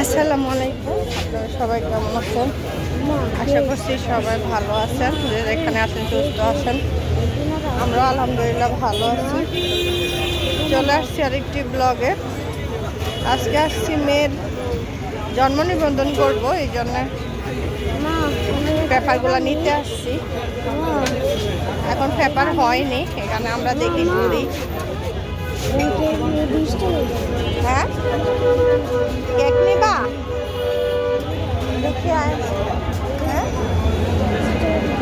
আসসালামু আলাইকুম। আপনারা সবাই কেমন আছেন? আশা করছি সবাই ভালো আছেন, যে এখানে আছেন সুস্থ আছেন। আমরা আলহামদুলিল্লাহ ভালো আছি। চলে আসছি আরেকটি ব্লগে আজকে আসছি মেয়ের জন্ম নিবন্ধন করব, এই জন্য পেপারগুলো নিতে আসছি। এখন পেপার হয়নি, এখানে আমরা দেখি ঘুরি হ্যাঁ? কেক নিবা? দেখি আয়। হ্যাঁ?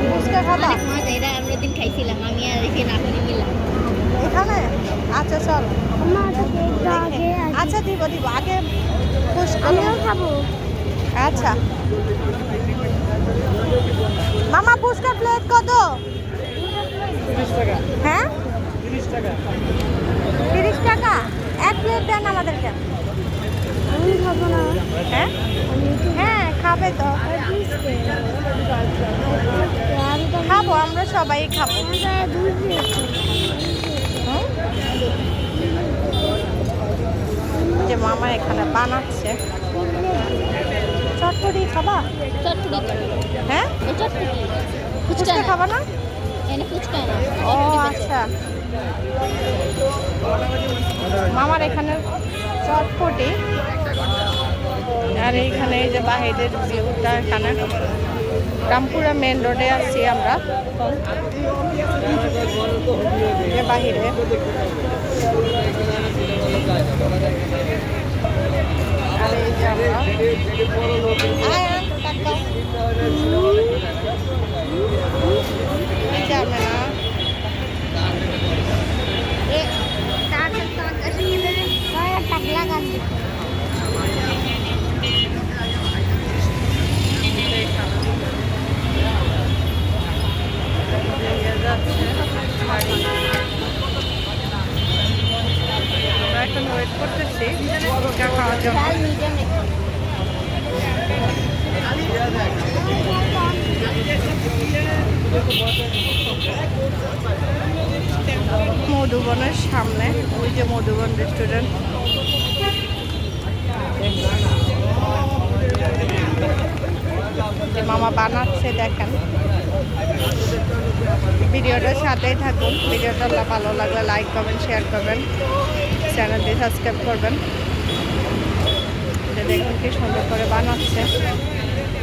ফুচকা খাবা? এটা আমরা দিন খাইছিলাম আমি আর এখানে নাটনি মিলাম এখানে? আচ্ছা চল। আচ্ছা দিব দিব আগে আমিও খাব। আচ্ছা। মামা ফুচকা প্লেট কত? হ্যাঁ তিরিশ টাকা এক প্লেট দেন আমাদেরকে আমি খাব না হ্যাঁ হ্যাঁ খাবে তো? খাব, আমরা সবাই খাব। হুম? যে মামা এখানে বানাচ্ছে। চটপটি খাবা? চটপটি হ্যাঁ? চটপটি ফুচকা খাবা না? ও আচ্ছা। মামার এখানে চটপটি। আর এইখানে এই যে বাহিরের ভিউটা এখানে। রামপুরা মেন রোডে আছি আমরা। বাহিরে। আর এই যে আমরা আয়, আয়, তাকাও। এই যে আমরা না টাকলা গান আমরা এখন ওয়েট করতেছি ফুচকা খাওয়ার জন্য ডাল মিডিয়াম মধুবনের সামনে, ওই যে মধুবন রেস্টুরেন্ট মামা বানাচ্ছে, দেখেন। ভিডিওটার সাথেই থাকুন। ভিডিওটা ভালো লাগলে লাইক করবেন শেয়ার করবেন। চ্যানেলটি সাবস্ক্রাইব করবেন। দেখুন কি সুন্দর করে বানাচ্ছে মানটা কিন্তু ভালো আছে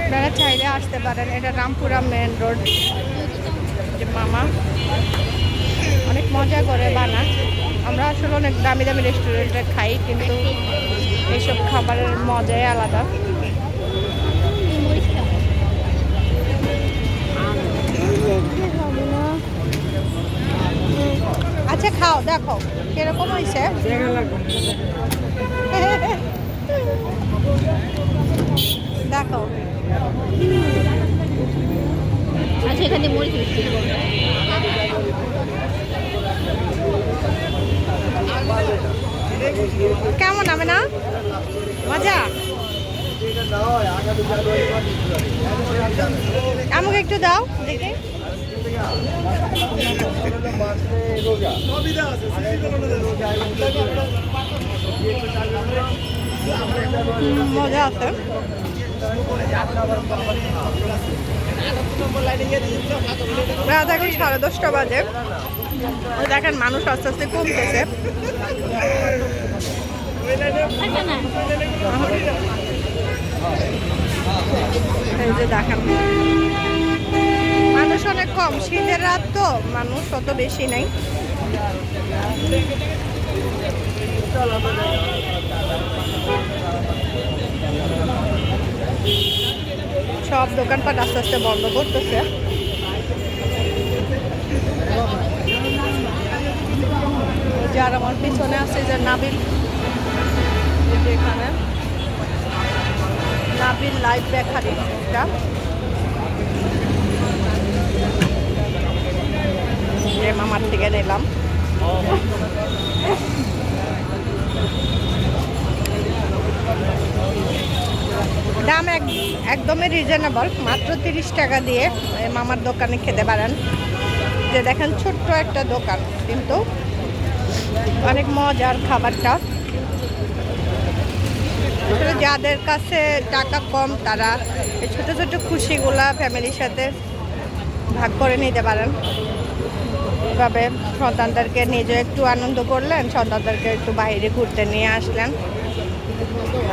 আপনারা চাইলে আসতে পারেন, এটা রামপুরা মেন রোড মামা, অনেক মজা করে বানায় আমরা আসলে অনেক দামি দামি রেস্টুরেন্টে খাই, কিন্তু এইসব খাবারের মজাই আলাদা। আচ্ছা খাও, দেখো, কীরকম হয়েছে? দেখো। আচ্ছা এখানে মরিচ কেমন হবে না? মজা? আমাকে একটু দাও দেখে। মজা আছে। রাত এখন সাড়ে দশটা বাজে। দেখেন মানুষ আস্তে আস্তে কমতেছে। এই যে দেখেন। মানুষ অনেক কম, শীতের রাত তো, মানুষ অত বেশি নেই। সব দোকানপাট আস্তে আস্তে বন্ধ করতেছে। যার আমার পিছনে আছে যে নাবিল। এখানে। নাবিল লাইভ এটা যে মামার থেকে নিলাম। দাম এক একদমই রিজনেবল মাত্র তিরিশ টাকা দিয়ে মামার দোকানে খেতে পারেন। যে দেখেন ছোট্ট একটা দোকান, কিন্তু অনেক মজার খাবারটা। যাদের কাছে টাকা কম, তারা এই ছোটো ছোট খুশিগুলা ফ্যামিলির সাথে ভাগ করে নিতে পারেন। এভাবে সন্তানদেরকে নিজে একটু আনন্দ করলেন, সন্তানদেরকে একটু বাইরে ঘুরতে নিয়ে আসলেন।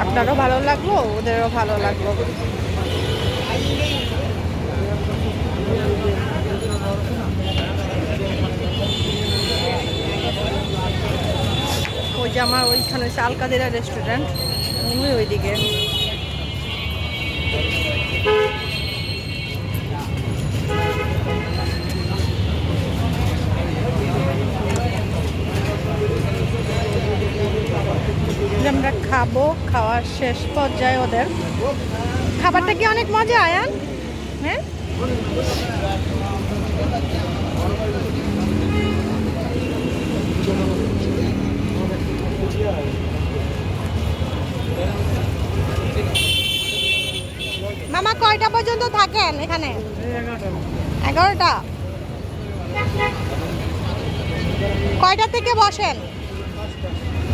আপনারও ভালো লাগল, ওদেরও ভালো লাগল। ওই যে আমার ওইখানে হচ্ছে আলকাদিরা রেস্টুরেন্ট ওই ওইদিকে। শেষ পর্যায়ে ওদের। খাবারটা কি অনেক মজা, আয়ান? হ্যাঁ? মামা, কয়টা পর্যন্ত থাকেন এখানে? এগারোটা। কয়টা থেকে বসেন?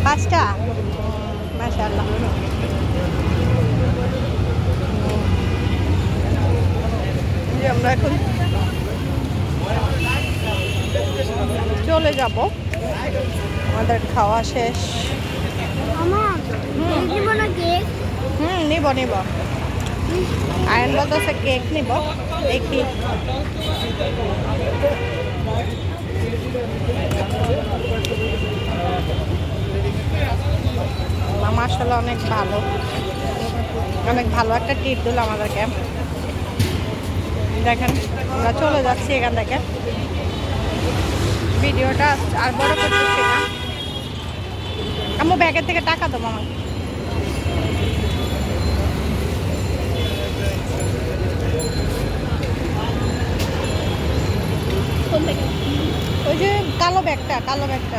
পাঁচটা। মাশাআল্লাহ। আমরা এখন চলে যাব। আমাদের খাওয়া শেষ। হুম নিব নিব। আয়ন বলতেছে কেক নিব। দেখি। আসলে অনেক ভালো। অনেক ভালো একটা টিপ দিল আমাদেরকে। দেখেন, আমরা চলে যাচ্ছি এখান থেকে। ভিডিওটা আর বড় করতেছি না। আমার ব্যাগের থেকে টাকা দেবো আমাকে ওই যে কালো ব্যাগটা কালো ব্যাগটা।